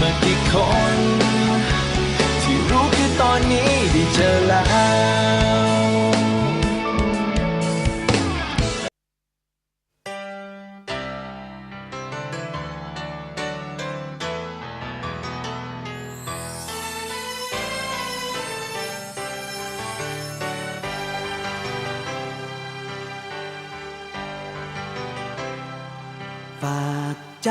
มากี่คน ที่รู้คือตอนนี้ได้เจอแล้วฝากใจ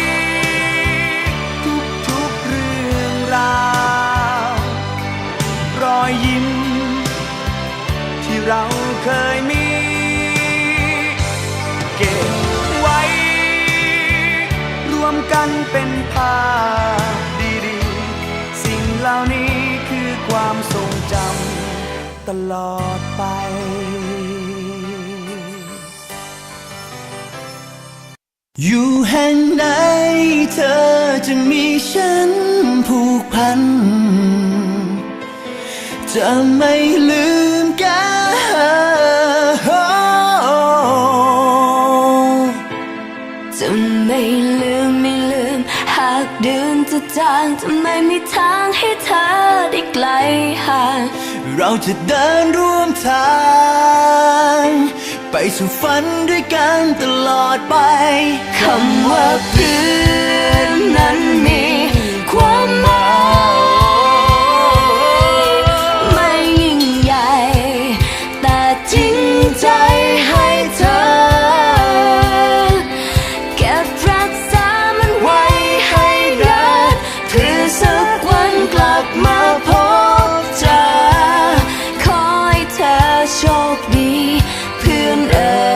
มกันเป็นภาพดีๆ สิ่งเหล่านี้คือความทรงจำตลอดไปอยู่แห่งไหนเธอจะมีฉันผูกพัน จะไม่ลืม เดืนจะจางจะไม่มีทางให้เธอได้ไกลห่างเราจะเดินร่วมทาง ไปสู่ฝันด้วยกันตลอดไปคำว่าเพื่อนนั้นมีความหมาย โชคดี เพื่อนเอ๋ย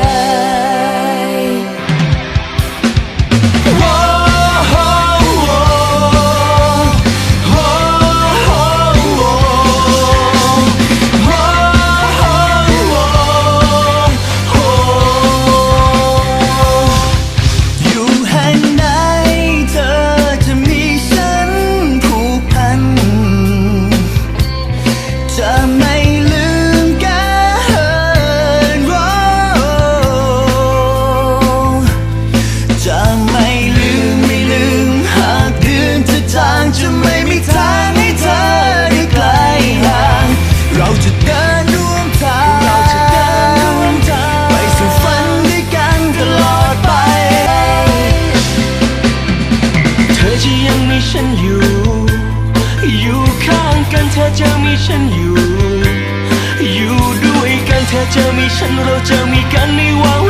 ฉันอยู่ อยู่ด้วยกันเธอจะมีฉันเราจะมีกันไม่ว่า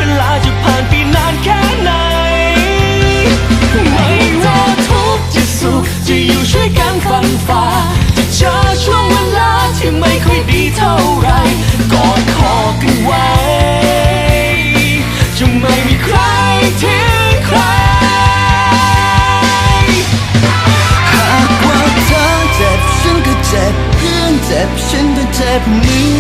that me.